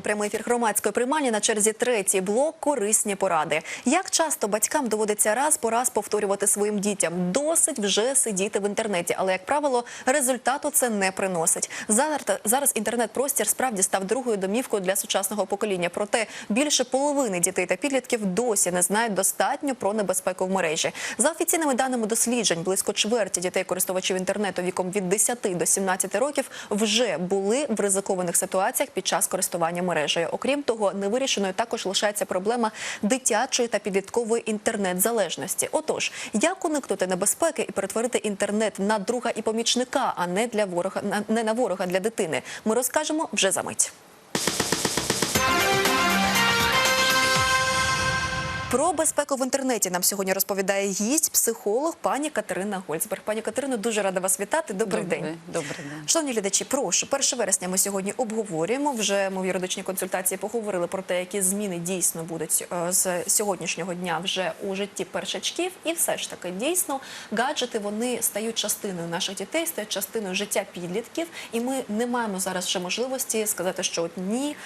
Прямий ефір громадської приймальні на черзі третій блок корисні поради. Як часто батькам доводиться раз по раз повторювати своїм дітям досить вже сидіти в інтернеті, але як правило, результату це не приносить. Зараз інтернет-простір справді став другою домівкою для сучасного покоління. Проте більше половини дітей та підлітків досі не знають достатньо про небезпеку в мережі. За офіційними даними досліджень, близько чверті дітей користувачів інтернету віком від 10 до 17 років вже були в ризикованих ситуаціях під час користування мережею. Окрім того, невирішеною також лишається проблема дитячої та підліткової інтернет-залежності. Отож, як уникнути небезпеки і перетворити інтернет на друга і помічника, а не для ворога не на ворога для дитини, ми розкажемо вже за мить. Про безпеку в інтернеті нам сьогодні розповідає гість, психолог пані Катерина Гольцберг. Пані Катерино, дуже рада вас вітати. Добрий, день. Добрий день. Шановні глядачі, прошу, 1 вересня ми сьогодні обговорюємо. Вже ми в юридичній консультації поговорили про те, які зміни дійсно будуть е, з сьогоднішнього дня вже у житті першачків. І все ж таки дійсно гаджети вони стають частиною наших дітей, стають частиною життя підлітків. І ми не маємо зараз ще можливості сказати, що от ні,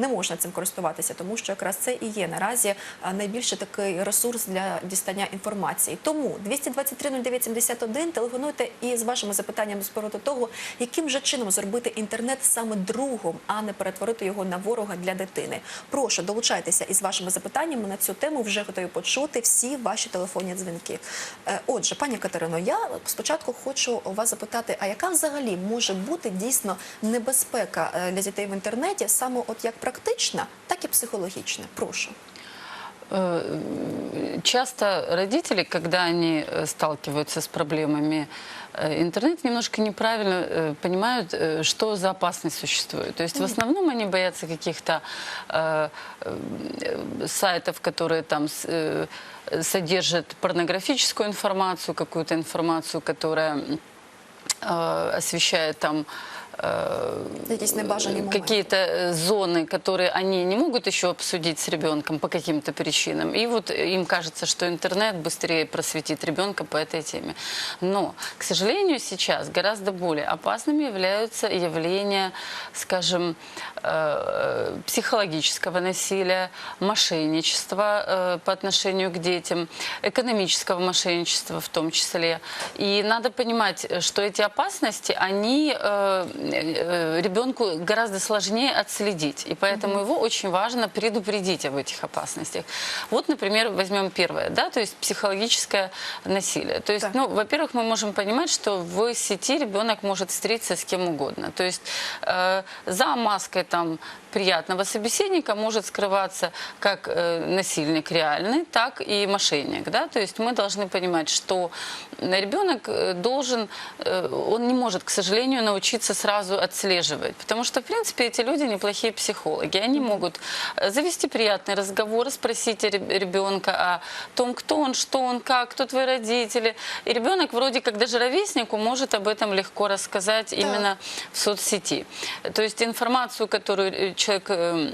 не можна цим користуватися, тому що якраз це і є наразі е, найбільший такий ресурс для дістання інформації. Тому 223 09 71 телефонуйте і з вашими запитаннями з приводу того, яким же чином зробити інтернет саме другом, а не перетворити його на ворога для дитини. Прошу долучайтеся із вашими запитаннями на цю тему. Вже готові почути всі ваші телефонні дзвінки. Е, Отже, пані Катерино, я спочатку хочу вас запитати, а яка взагалі може бути дійсно небезпека е, для дітей в інтернеті, саме от як практична, так і психологічна? Прошу. Э, Часто родители, когда они э, сталкиваются с проблемами э, интернет, немножко неправильно понимают, что за опасность существует. То есть в основном они боятся каких-то э, сайтов, которые там э, содержат порнографическую информацию, какую-то информацию, которая э, освещает там э, какие-то э, зоны, которые они не могут еще обсудить с ребенком по каким-то причинам. И вот им кажется, что интернет быстрее просветит ребенка по этой теме. Но, к сожалению, сейчас гораздо более опасными являются явления, скажем, э, психологического насилия, мошенничества по отношению к детям, экономического мошенничества в том числе. И надо понимать, что эти опасности, они ребенку гораздо сложнее отследить. И поэтому его очень важно предупредить об этих опасностях. Вот, например, возьмем первое, да, то есть психологическое насилие. То есть, Так. ну, во-первых, мы можем понимать, что в сети ребенок может встретиться с кем угодно. То есть э, за маской там приятного собеседника может скрываться как э, насильник реальный, так и мошенник. Да? То есть мы должны понимать, что ребенок э, должен, э, он не может, к сожалению, научиться сразу отслеживать. Потому что, в принципе, эти люди неплохие психологи. Они могут завести приятный разговор, спросить ре- ребенка о том, кто он, что он, как, кто твои родители. И ребенок вроде как даже ровеснику может об этом легко рассказать именно в соцсети. То есть информацию, которую человек э,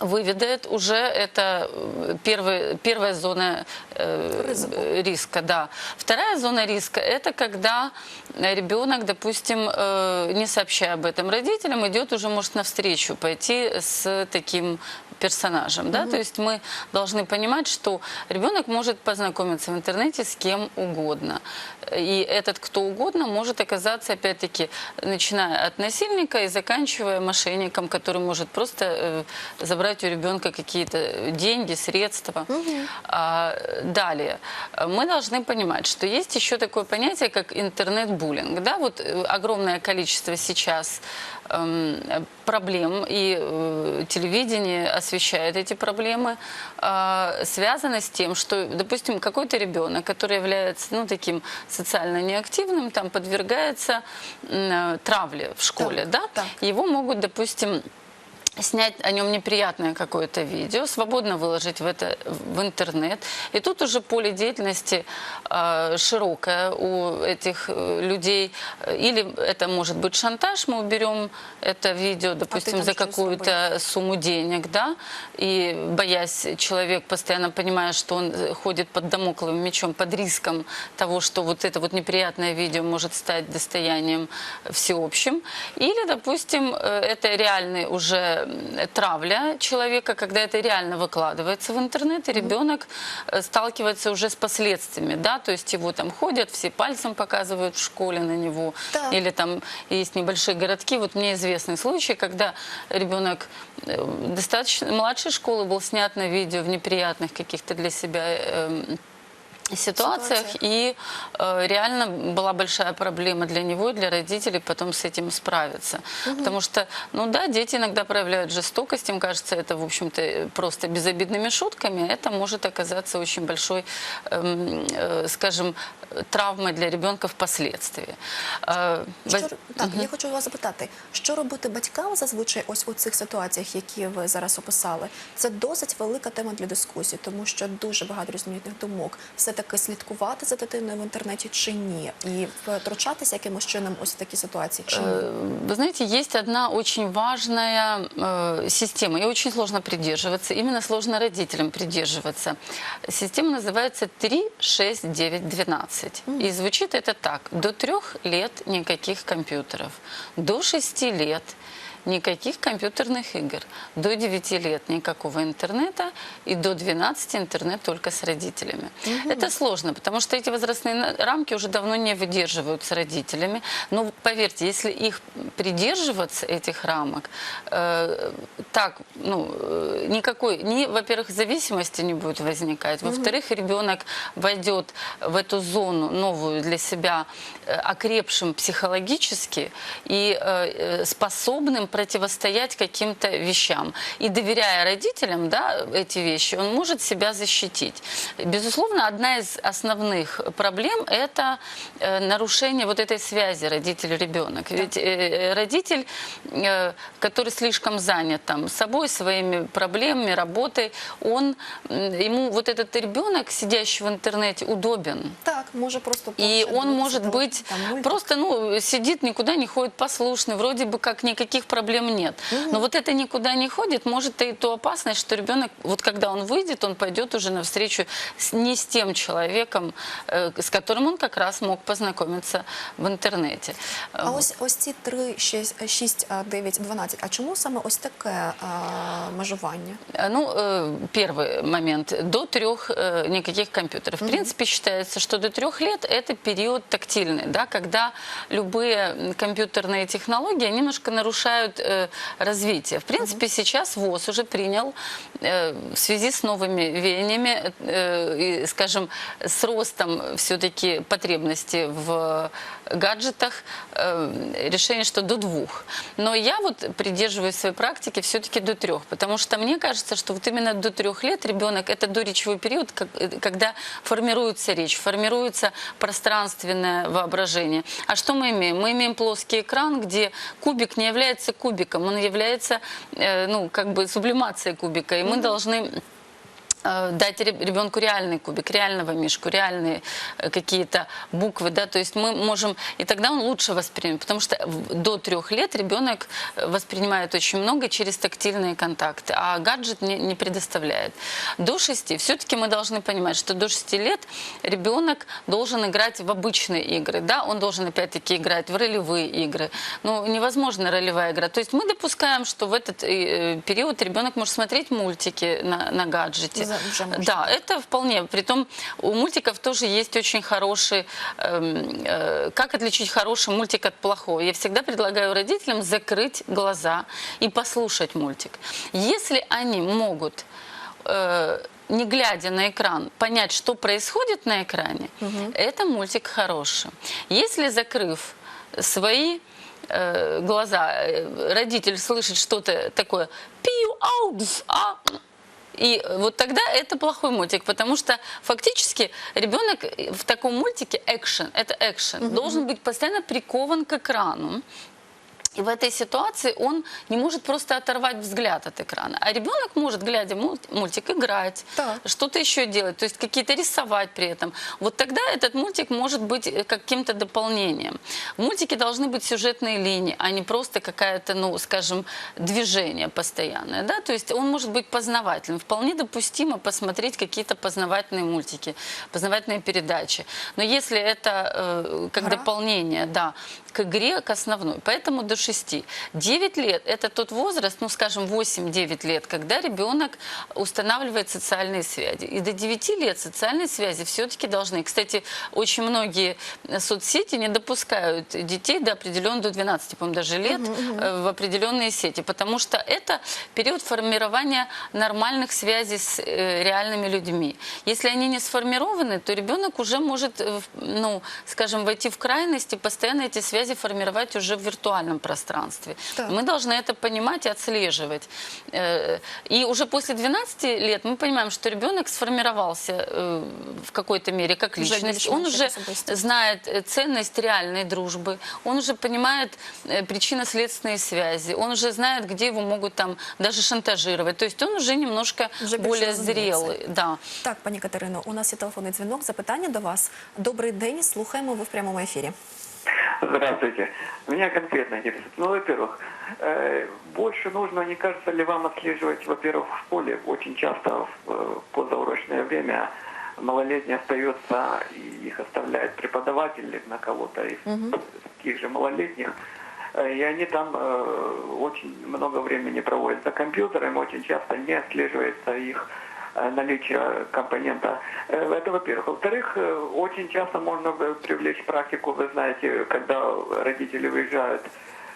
выведает, уже это э, первый, первая зона э, риска. Да. Вторая зона риска – это когда ребенок, допустим, э, не сообщая об этом родителям, идет уже, может, навстречу пойти с таким персонажем. Да? То есть мы должны понимать, что ребенок может познакомиться в интернете с кем угодно. И этот кто угодно может оказаться, опять-таки, начиная от насильника и заканчивая мошенником, который может просто э, забрать у ребенка какие-то деньги, средства. А, далее, мы должны понимать, что есть еще такое понятие, как интернет-буллинг. Да? Вот э, огромное количество сейчас проблем, и э, телевидение освещает эти проблемы, э, связано с тем, что, допустим, какой-то ребенок, который является ну, таким социально неактивным, там подвергается э, травле в школе, Так, да? так. его могут, допустим, снять о нем неприятное какое-то видео, свободно выложить в это в интернет. И тут уже поле деятельности э, широкое у этих э, людей. Или это может быть шантаж, мы уберем это видео, допустим, там за какую-то сумму денег, да, и боясь, человек постоянно понимая, что он э, ходит под домокловым мечом, под риском того, что вот это вот неприятное видео может стать достоянием всеобщим. Или, допустим, э, это реальный уже э, травля человека, когда это реально выкладывается в интернет, и ребенок э, сталкивается уже с последствиями, да, то есть его там ходят, все пальцем показывают в школе на него, Так. или там есть небольшие городки. Вот мне известный случай, когда ребенок э, достаточно младшей школы был снят на видео в неприятных каких-то для себя эм, ситуациях, Ситуациях. и э, реально была большая проблема для него и для родителей потом с этим справиться. Потому что, ну да, дети иногда проявляют жестокость, им кажется это, в общем-то, э, просто безобидными шутками, это может оказаться очень большой, эм, э, скажем, э, травмой для ребенка впоследствии. Э, Що, воз- так, я хочу вас запитати, що робити батькам зазвичай ось у цих ситуаціях, які ви зараз описали? Це досить велика тема для дискусії, тому що дуже багато різноманітних думок. Все-таки слідкувати за дитиною в інтернеті чи ні? І втручатися якимось чином ось в такі ситуації чи ні? Э, Вы знаете, есть одна очень важная э, система, и очень сложно придерживаться, именно сложно родителям придерживаться. Система называется 3, 6, 9, 12. И звучит это так. До трех лет никаких компьютеров. До 6 лет никаких компьютерных игр. До 9 лет никакого интернета. И до 12 интернет только с родителями. Это сложно, потому что эти возрастные рамки уже давно не выдерживаются родителями. Но поверьте, если их придерживаться, этих рамок, э, так, ну, э, никакой, ни, во-первых, зависимости не будет возникать, во-вторых, ребенок войдет в эту зону новую для себя э, окрепшим психологически и э, э, способным противостоять каким-то вещам. И доверяя родителям да, эти вещи, он может себя защитить. Безусловно, одна из основных проблем – это э, нарушение вот этой связи родитель-ребенок. Ведь э, родитель, э, который слишком занят там, собой, своими проблемами, работой, он, ему вот этот ребенок, сидящий в интернете, удобен. Так, може просто И он может быть там, мультик. просто, ну, сидит, никуда не ходит, послушный, вроде бы как никаких проблем нет. Но вот это никуда не ходит, может и ту опасность, что ребенок, вот когда он выйдет, он пойдет уже навстречу не с тем человеком, э, с которым он как раз мог познакомиться в интернете. А ось ось ці 3, 6, 6 9, 12. А чому саме ось таке а, межування? Ну, первый момент. До трех никаких компьютеров. В принципе, считается, что до трех лет это период тактильный, да, когда любые компьютерные технологии немножко нарушают э, развитие. В принципе, сейчас ВОЗ уже принял э, в связи с новыми веяниями э, и, скажем, с ростом все-таки потребности в гаджетах э, решение, что до двух. Но я вот придерживаюсь своей практики все-таки до трех, потому что мне кажется, что вот именно до трех лет ребенок это доречевой период, как- э, когда формируется речь, формируется пространственное воображение. А что мы имеем? Мы имеем плоский экран, где кубик не является кубиком, он является, э, ну, как бы сублимацией кубика, и мы должны э, дать реб- ребенку реальный кубик, реального мишку, реальные э, какие-то буквы, да, то есть мы можем, и тогда он лучше воспримет, потому что до трех лет ребенок э, воспринимает очень много через тактильные контакты, а гаджет не, не предоставляет. До шести, все-таки мы должны понимать, что до шести лет ребенок должен играть в обычные игры, да, он должен опять-таки играть в ролевые игры, ну, невозможно ролевая игра, то есть мы допускаем, что в этот период ребенок может смотреть мультики на, на гаджете, За- уже можно. да, это вполне. Притом у мультиков тоже есть очень хороший... эм, э, как отличить хороший мультик от плохого? Я всегда предлагаю родителям закрыть глаза и послушать мультик. Если они могут... э, не глядя на экран, понять, что происходит на экране, это мультик хороший. Если закрыв свои э, глаза, э, родитель слышит что-то такое, пиу, ау, бф, а, и вот тогда это плохой мультик, потому что фактически ребенок в таком мультике экшен, это экшен, должен быть постоянно прикован к экрану. И в этой ситуации он не может просто оторвать взгляд от экрана. А ребенок может, глядя мульт- мультик, играть, Так. что-то еще делать, то есть какие-то рисовать при этом. Вот тогда этот мультик может быть э, каким-то дополнением. В мультике должны быть сюжетные линии, а не просто какая-то, ну, скажем, движение постоянное. Да? То есть он может быть познавательным. Вполне допустимо посмотреть какие-то познавательные мультики, познавательные передачи. Но если это э, как Гра? дополнение, да, к игре, к основной. Поэтому до 6. 9 лет – это тот возраст, ну, скажем, 8-9 лет, когда ребенок устанавливает социальные связи. И до 9 лет социальные связи все-таки должны. Кстати, очень многие соцсети не допускают детей до определенного, до 12, по-моему, даже лет э, в определенные сети, потому что это период формирования нормальных связей с э, реальными людьми. Если они не сформированы, то ребенок уже может, э, ну, скажем, войти в крайность и постоянно эти связи формировать уже в виртуальном пространстве. Так. Мы должны это понимать и отслеживать. Э, И уже после 12 лет мы понимаем, что ребенок сформировался э, в какой-то мере как Уже личность. більш-менш Он як уже особистість. знает э, ценность реальной дружбы, он уже понимает э, причинно-следственные связи, он уже знает, где его могут там даже шантажировать. То есть он уже немножко Уже більш более розуміється. зрелый. Да. Так, пані Катерино, у нас є телефонний дзвінок. Запитання до вас. Добрий день, слухаємо ви в прямому ефірі. Здравствуйте. Меня конкретно интересует. Ну, во-первых, э, больше нужно, не кажется ли вам отслеживать, во-первых, в школе очень часто в э, позаурочное время малолетние остаются и их оставляет преподаватель на кого-то из таких же малолетних. Э, И они там э, очень много времени проводят за компьютером, очень часто не отслеживается их э, наличие компонента. Э, Это во-первых. Во-вторых, э, очень часто можно э, привлечь практику, вы знаете, когда родители выезжают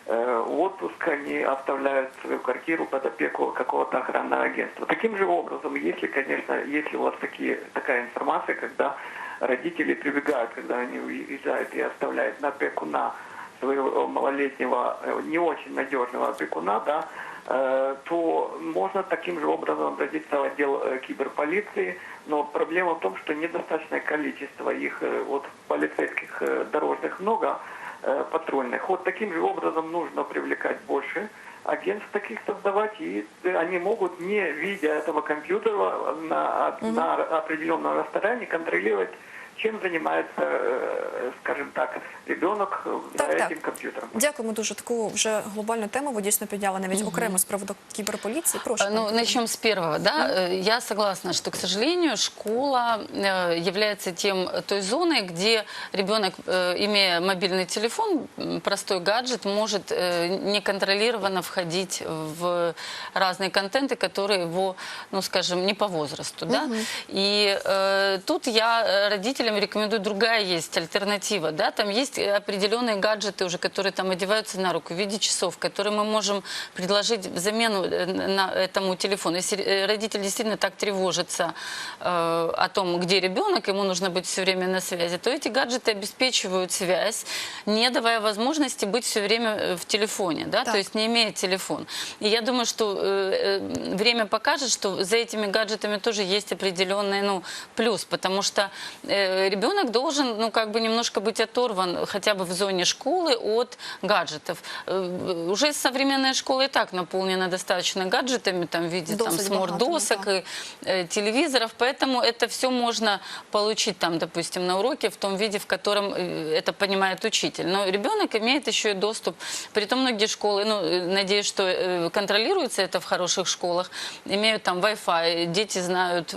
э, в отпуск, они оставляют свою квартиру под опеку какого-то охранного агентства. Таким же образом, если, конечно, если у вас такие, такая информация, когда родители прибегают, когда они уезжают и оставляют на опеку на своего малолетнего, э, не очень надежного опекуна, да, э, то можно таким же образом обратиться в отдел э, киберполиции, но проблема в том, что недостаточное количество их, э, вот полицейских э, дорожных много, э, патрульных. Вот таким же образом нужно привлекать больше агентств таких создавать, и э, они могут, не видя этого компьютера на, на определенном расстоянии, контролировать, чем занимается, э, скажем так, ребенок э, за Так, так. этим компьютером. Дякуємо дуже таку вже глобальну тему. Ви дійсно підняли навіть окремо з приводу кіберполіції. Прошу. А, пані Ну, Катерино. начнем с первого, да. Э, Я согласна, что, к сожалению, школа э, является тем, той зоной, где ребенок, э, имея мобильный телефон, м, простой гаджет, может э, неконтролированно входить в разные контенты, которые его, ну, скажем, не по возрасту, да. И э, тут я э, родителям рекомендую, другая есть альтернатива, да. Там есть определенные гаджеты уже, которые там одеваются на руку в виде часов, которые мы можем предложить замену э, на этому телефону. Если э, родитель действительно так тревожится э, о том, где ребенок, ему нужно быть все время на связи, то эти гаджеты обеспечивают связь, не давая возможности быть все время э, в телефоне, да, Так. то есть не имея телефон. И я думаю, что э, э, время покажет, что за этими гаджетами тоже есть определенный ну, плюс, потому что э, ребенок должен ну, как бы немножко быть оторван хотя бы в зоне школы от гаджетов. Э, Уже современная школа и так наполнена достаточно гаджетами там, в виде там, смарт-досок ну, и э, телевизоров, поэтому это все можно получить там, допустим, на уроке в том виде, в котором э, это понимает учитель. Но ребенок имеет еще и доступ, притом многие школы, ну, э, надеюсь, что контролируется это в хороших школах, имеют там Wi-Fi, дети знают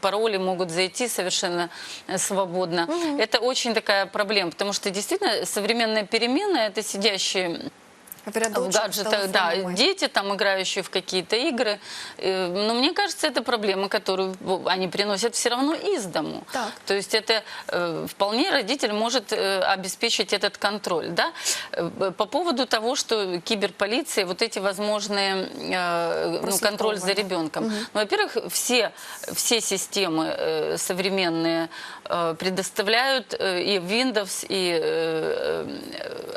пароли, могут зайти совершенно э, свободно. Это очень такая проблема, потому что действительно современная перемена это сидящие в гаджетах, да, телефоні. дети там играющие в какие-то игры. Э, Но мне кажется, это проблема, которую они приносят все равно из дому. Так. То есть это э, вполне родитель может э, обеспечить этот контроль. Да? По поводу того, что киберполиция, вот эти возможные ну, контроль за ребенком. Ну, во-первых, все, все системы современные предоставляют, и Windows, и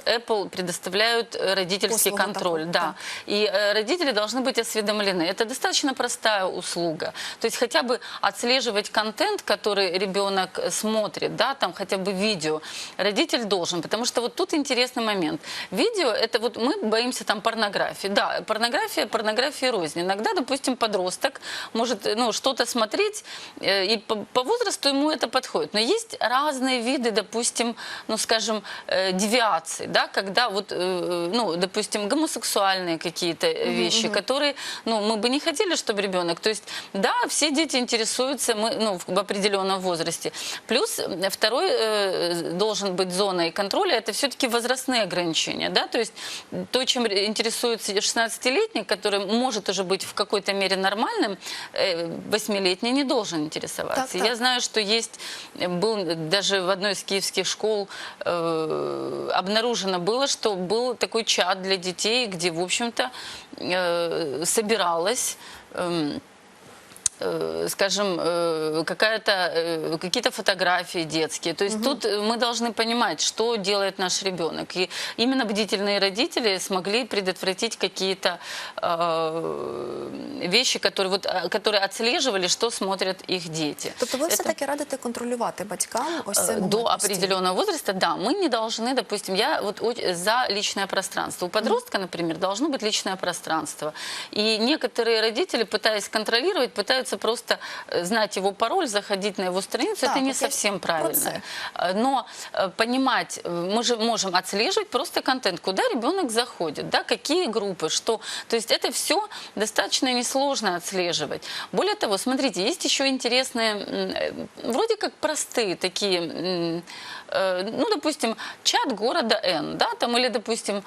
Apple предоставляют э, родительский контроль. да. да. И э, родители должны быть осведомлены. Это достаточно простая услуга. То есть хотя бы отслеживать контент, который ребенок смотрит, да, там хотя бы видео, родитель должен. Потому что вот тут интересный момент. Видео, это вот мы боимся там порнографии. Да, порнография, порнография рознь. Иногда, допустим, подросток может ну, что-то смотреть, э, и по, по возрасту ему это подходит. Но есть разные виды, допустим, ну, скажем, э, девиаций, да, когда вот, э, ну, допустим, гомосексуальные какие-то э, вещи, которые, ну, мы бы не хотели, чтобы ребенок, то есть, да, все дети интересуются, мы, ну, в, в определенном возрасте. Плюс второй э, должен быть зоной контроля, это все-таки возрастные ограничения, да, то есть то, чем ре- интересуется 16-летний, который может уже быть в какой-то мере нормальным, э, 8-летний не должен интересоваться. Так, так. Я знаю, что есть, был даже в одной из киевских школ э, обнаружено было, что был такой чат для детей, где, в общем-то, э, собиралась эм, скажем, э, какая-то, э, какие-то фотографии детские. То есть тут э, мы должны понимать, что делает наш ребенок. И именно бдительные родители смогли предотвратить какие-то э, вещи, которые, вот, э, которые отслеживали, что смотрят их дети. Тобто Это- все-таки радите контролювати батькам ось цей Э, До определенного возраста, да, мы не должны, допустим, я вот за личное пространство. У подростка, например, должно быть личное пространство. И некоторые родители, пытаясь контролировать, пытаются просто э, знать его пароль, заходить на его страницу. Так, Это не совсем правильно. Э, Но э, понимать, мы же можем отслеживать просто контент, куда ребенок заходит, да, какие группы, что. То есть это все достаточно несложно отслеживать. Более того, смотрите, есть еще интересные, вроде как простые такие, ну, допустим, чат города Н, да, там, или, допустим,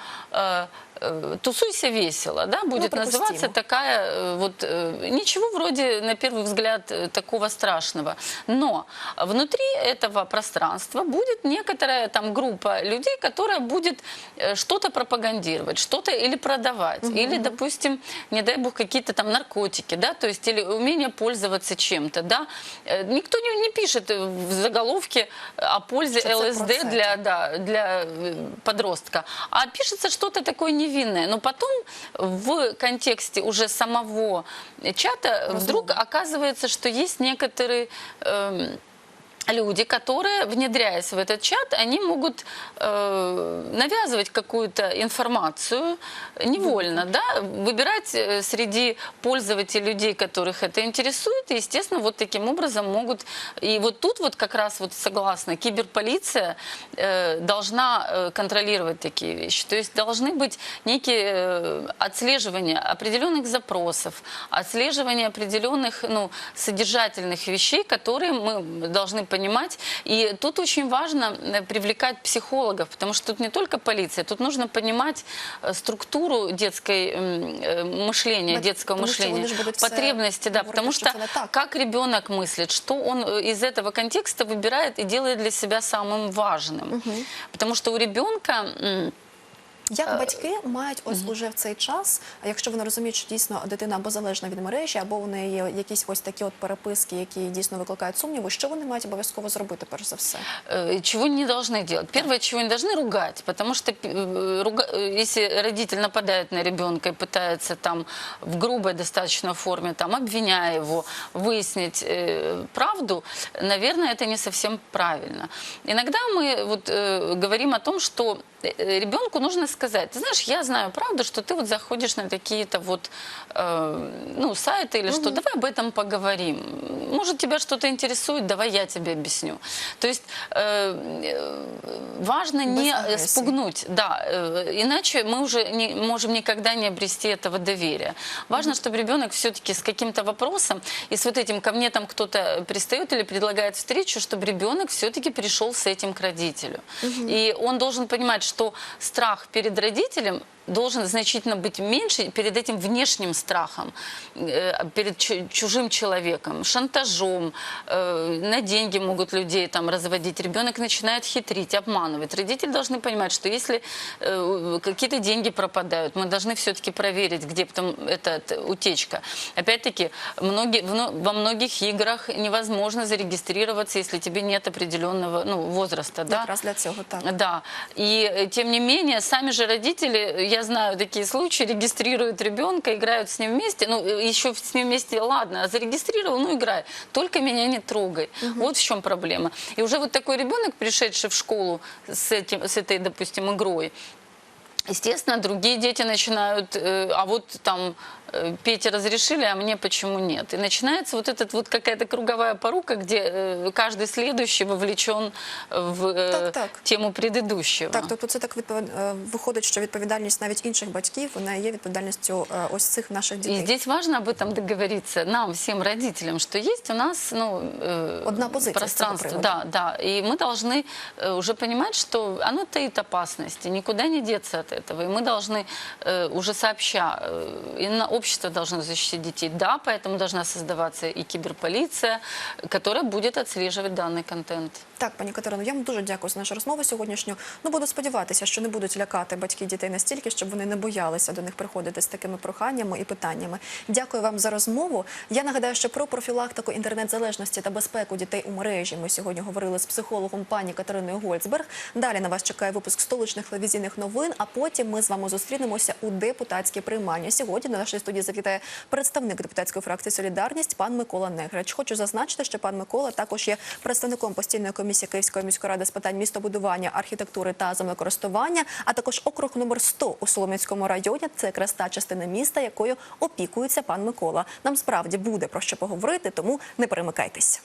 тусуйся весело, да, будет пропустимо. называться такая э, вот э, ничего вроде на первый взгляд э, такого страшного, но внутри этого пространства будет некоторая там группа людей, которая будет э, что-то пропагандировать, что-то или продавать, или, допустим, не дай бог какие-то там наркотики, да, то есть или умение пользоваться чем-то, да, Э, никто не, не пишет э, в заголовке о пользе Что это про ЛСД це. для да, для э, подростка. А пишется что-то такое невинное. Но потом в контексте уже самого чата вдруг оказывается, что есть некоторые... эм, люди, которые, внедряясь в этот чат, они могут э, навязывать какую-то информацию невольно, да, выбирать э, среди пользователей людей, которых это интересует, и, естественно, вот таким образом могут... И вот тут вот как раз вот согласна, киберполиция э, должна э, контролировать такие вещи. То есть должны быть некие э, отслеживания определенных запросов, отслеживание определенных ну, содержательных вещей, которые мы должны понимать. И тут очень важно э, привлекать психологов, потому что тут не только полиция, тут нужно понимать э, структуру детской э, мышления, Бать- детского тому мышления, потребности, да, потому что как ребенок мыслит, что он из этого контекста выбирает и делает для себя самым важным. Потому что у ребенка... м, Як батьки мають ось уже в цей час, а якщо вони розуміють, що дійсно дитина або залежна від мережі, або в неї є якісь ось такі от переписки, які дійсно викликають сумніву, що вони мають обов'язково зробити, перш за все? э, чего не должны делать. Первое, чего не должны ругать, потому что э, руга- э, если родитель нападает на ребенка и пытается там в грубой достаточно форме, там, обвиняя его, выяснить э, правду, наверное, это не совсем правильно. Иногда мы вот, э, говорим о том, что э, ребенку нужно сказать, ты знаешь, я знаю правду, что ты вот заходишь на такие-то вот э, ну, сайты или что, давай об этом поговорим. Может, тебя что-то интересует, давай я тебе объясню. То есть э, э, важно Без не агрессии. спугнуть, да, э, иначе мы уже не можем никогда не обрести этого доверия. Важно, чтобы ребенок все-таки с каким-то вопросом, и с вот этим ко мне там кто-то пристает или предлагает встречу, чтобы ребенок все-таки пришел с этим к родителю. И он должен понимать, что страх перед родителем должен значительно быть меньше перед этим внешним страхом, э, перед чу- чужим человеком, шантажом, э, на деньги могут людей там разводить. Ребенок начинает хитрить, обманывать. Родители должны понимать, что если э, какие-то деньги пропадают, мы должны все-таки проверить, где потом эта утечка. Опять-таки, многие, но- во многих играх невозможно зарегистрироваться, если тебе нет определенного ну, возраста. Да? Якраз для цього так. Да. И тем не менее, сами же родители, я знаю такие случаи, регистрируют ребенка, играют с ним вместе. Ну, э, еще с ним вместе, ладно, а зарегистрировал, ну, играй. Только меня не трогай. Вот в чем проблема. И уже вот такой ребенок, пришедший в школу с, этим, с этой, допустим, игрой, Естественно, другие дети начинают, э, а вот там Пете разрешили, а мне почему нет? И начинается вот эта вот какая-то круговая порука, где э, каждый следующий вовлечен в э, Так-так. тему предыдущего. Так, тобто це так відповід... е, виходить, що відповідальність навіть інших батьків вона є відповідальністю е, ось цих наших И дітей. здесь важно об этом договориться нам, всем родителям, что есть у нас ну, э, Одна позиция с пространство. этого Да, да. И мы должны э, уже понимать, что оно таит опасности, никуда не деться от этого. И мы должны э, уже сообща, э, именно общество должно защитить детей. Да, поэтому должна создаваться и киберполиция, которая будет отслеживать данный контент. Так, пані Катерино, я вам дуже дякую за нашу розмову сьогоднішню. Ну буду сподіватися, що не будуть лякати батьки дітей настільки, щоб вони не боялися до них приходити з такими проханнями і питаннями. Дякую вам за розмову. Я нагадаю, що про профілактику інтернет-залежності та безпеку дітей у мережі ми сьогодні говорили з психологом пані Катериною Гольцберг. Далі на вас чекає випуск столичних телевізійних новин. А потім ми з вами зустрінемося у депутатській приймальні. Сьогодні до нашої студії завітає представник депутатської фракції Солідарність пан Микола Неграч. Хочу зазначити, що пан Микола також є представником постійної комісії Київської міської ради з питань містобудування, архітектури та землекористування, а також округ номер 100 у Солом'янському районі. Це якраз та частина міста, якою опікується пан Микола. Нам справді буде про що поговорити, тому не перемикайтесь.